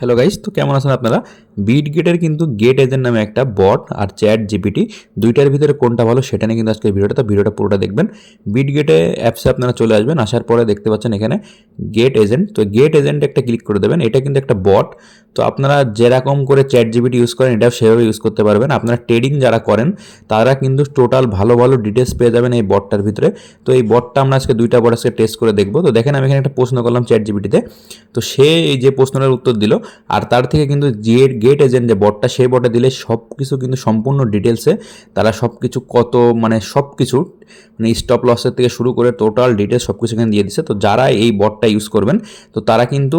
Hello guys তো কেমন আছেন আপনারা? বিট গেটের কিন্তু গেট এজেন্ট নামে একটা বট আর চ্যাট জিপিটি দুইটার ভিতরে কোনটা ভালো সেটা নিয়ে কিন্তু আজকে ভিডিওটা, তো ভিডিওটা পুরোটা দেখবেন। বিট গেটে অ্যাপসে আপনারা চলে আসবেন, আসার পরে দেখতে পাচ্ছেন এখানে গেট এজেন্ট তো গেট এজেন্ট একটা ক্লিক করে দেবেন, এটা কিন্তু একটা বট তো আপনারা যেরকম করে চ্যাট জিবিটি ইউজ করেন, এটাও সেভাবে ইউজ করতে পারবেন। আপনারা ট্রেডিং যারা করেন, তারা কিন্তু টোটাল ভালো ভালো ডিটেলস পেয়ে যাবেন এই বটটার ভিতরে। তো এই বটটা আমরা আজকে দুইটা বট আজকে টেস্ট করে দেখব। তো দেখেন আমি এখানে একটা প্রশ্ন করলাম চ্যাট জিবিটিতে তো সে এই যে প্রশ্নটার উত্তর দিল, আর তার থেকে কিন্তু যে গেট এজেন্ট যে বটটা সেই বটে দিলে সব কিছু কিন্তু সম্পূর্ণ ডিটেলসে তারা সব কিছু কত মানে সব কিছু মানে স্টপ লসের থেকে শুরু করে টোটাল ডিটেলস সব কিছু এখানে দিয়ে দিচ্ছে তো যারা এই বটটা ইউজ করবেন, তো তারা কিন্তু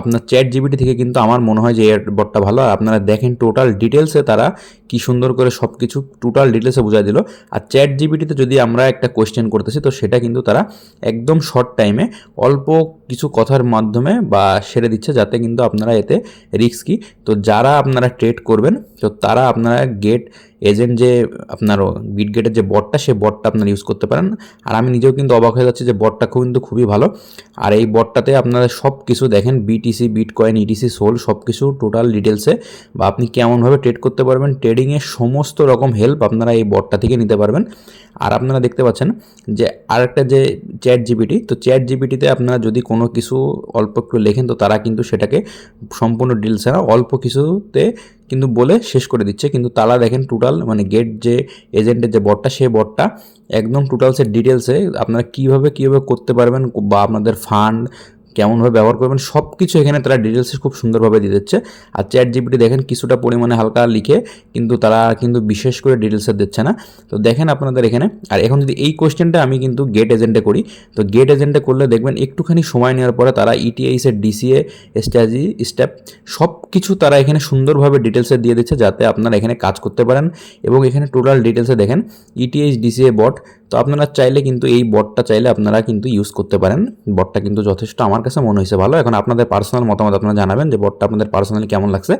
আপনার চ্যাট জিবিটি থেকে কিন্তু আমার মনে হয় যে এর বটটা ভালো। আর আপনারা দেখেন টোটাল ডিটেলসে তারা কি সুন্দর করে সব কিছু টোটাল ডিটেলসে বোঝাই দিল। আর চ্যাট জিবিটিতে যদি আমরা একটা কোয়েশ্চেন করতেছি, তো সেটা কিন্তু তারা একদম শর্ট টাইমে অল্প কিছু কথার মাধ্যমে বা সেরে দিচ্ছে, যাতে কিন্তু আপনারা এতে রিস্ক কি। তো যারা আপনারা ট্রেড করবেন, তো তারা আপনারা গেট এজেন্ট যে আপনার বিট গেটের যে বটটা সেই বটটা আপনারা ইউজ করতে পারেন। আর আমি নিজেও কিন্তু অবাক হয়ে যাচ্ছি যে বটটা কিন্তু খুবই ভালো। আর এই বটটাতে আপনারা সব কিছু দেখেন বিটিসি বিটকয়েন ইটিসি সোল সব কিছু টোটাল ডিটেলসে বা আপনি কেমনভাবে ট্রেড করতে পারবেন ট্রেডিংয়ের সমস্ত রকম হেল্প আপনারা এই বটটা থেকে নিতে পারবেন। আর আপনারা দেখতে পাচ্ছেন যে আরেকটা যে চ্যাট জিবিটি তো চ্যাট জিবিটিতে আপনারা যদি কোনো কিছু অল্প একটু লেখেন, তো তারা কিন্তু সেটাকে সম্পূর্ণ ডিটেলসে না অল্প কিছুতে কিন্তু বলে শেষ করে দিচ্ছে। কিন্তু তারা দেখেন টোটাল মানে গেট যে এজেন্টের যে বটটা সেই বটটা একদম টোটালসের ডিটেলসে আপনারা কীভাবে কীভাবে করতে পারবেন বা আপনাদের ফান্ড কেমনভাবে ব্যবহার করবেন সব কিছু এখানে তারা ডিটেলসে খুব সুন্দরভাবে দিয়ে দিচ্ছে। আর চ্যাট জিপিটি দেখেন কিছুটা পরিমাণে হালকা লিখে কিন্তু তারা কিন্তু বিশেষ করে ডিটেলসে দিচ্ছে না। তো দেখেন আপনাদের এখানে, আর এখন যদি এই কোয়েশ্চেনটা আমি কিন্তু গেট এজেন্টে করি, তো গেট এজেন্টে করলে দেখবেন একটুখানি সময় নেওয়ার পরে তারা ইটিআইসের ডিসিএ স্ট্র্যাটেজি স্টেপ সব কিছু তারা এখানে সুন্দরভাবে ডিটেলসে দিয়ে দিচ্ছে যাতে আপনারা এখানে কাজ করতে পারেন। এবং এখানে টোটাল ডিটেলসে দেখেন ইটিএইচ ডিসিএ বট তো আপনারা চাইলে কিন্তু এই বটটা চাইলে আপনারা কিন্তু ইউজ করতে পারেন। বটটা কিন্তু যথেষ্ট আমার কাছে মনে হয়েছে ভালো। এখন আপনাদের পার্সোনাল মতামত আপনারা জানাবেন যে বোর্ডটা আপনাদের পার্সোনালি কেমন লাগছে।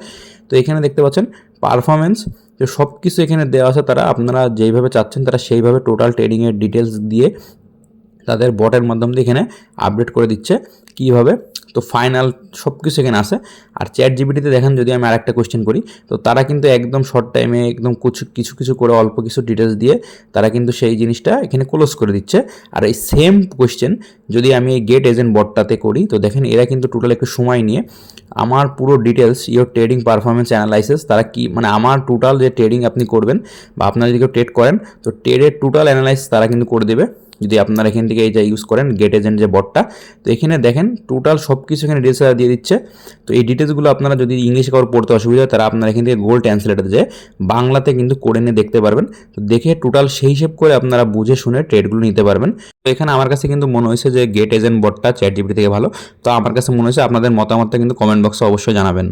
তো এখানে দেখতে পাচ্ছেন পারফরমেন্স যে সব কিছু এখানে দেওয়া আছে তারা, আপনারা যেইভাবে চাচ্ছেন তারা সেইভাবে টোটাল ট্রেডিংয়ের ডিটেলস দিয়ে তাদের বটের মাধ্যম দিয়ে এখানে আপডেট করে দিচ্ছে। কীভাবে? তো ফাইনাল সব কিছু এখানে আছে। আর চ্যাট জিবিটিতে দেখেন যদি আমি আরেকটা কোয়েশ্চেন করি, তো তারা কিন্তু একদম শর্ট টাইমে একদম কিছু কিছু কিছু করে অল্প কিছু ডিটেলস দিয়ে তারা কিন্তু সেই জিনিসটা এখানে ক্লোজ করে দিচ্ছে। আর এই সেম কোয়েশ্চেন যদি আমি এই গেট এজেন্ট বটটাতে করি, তো দেখেন এরা কিন্তু টোটাল একটু সময় নিয়ে আমার পুরো details your trading performance analysis তারা কি মানে আমার টোটাল যে ট্রেডিং আপনি করবেন বা আপনারা যদি কেউ ট্রেড করেন, তো ট্রেডের টোটাল অ্যানালাইসিস তারা কিন্তু করে দেবে। যদি আপনারা এখান থেকে এই যে ইউজ করেন গেট এজেন্ট যে বটটা তো এখানে দেখেন টোটাল সব কিছু এখানে ডিটেলস দিয়ে দিচ্ছে। তো এই ডিটেলসগুলো আপনারা যদি ইংলিশে কারোর পড়তে অসুবিধা হয়, তারা আপনারা এখান থেকে গোল ট্রান্সলেটার যে বাংলাতে কিন্তু করে নিয়ে দেখতে পারবেন। তো দেখে টোটাল সেই হিসেব করে আপনারা বুঝে শুনে ট্রেডগুলো নিতে পারবেন। তো এখানে আমার কাছে কিন্তু মনে হয়েছে যে গেট এজেন্ট বটটা চ্যাট জিপিটি থেকে ভালো। তো আমার কাছে মনে হয়েছে আপনাদের মতামতটা কিন্তু কমেন্ট বক্সে অবশ্যই জানাবেন।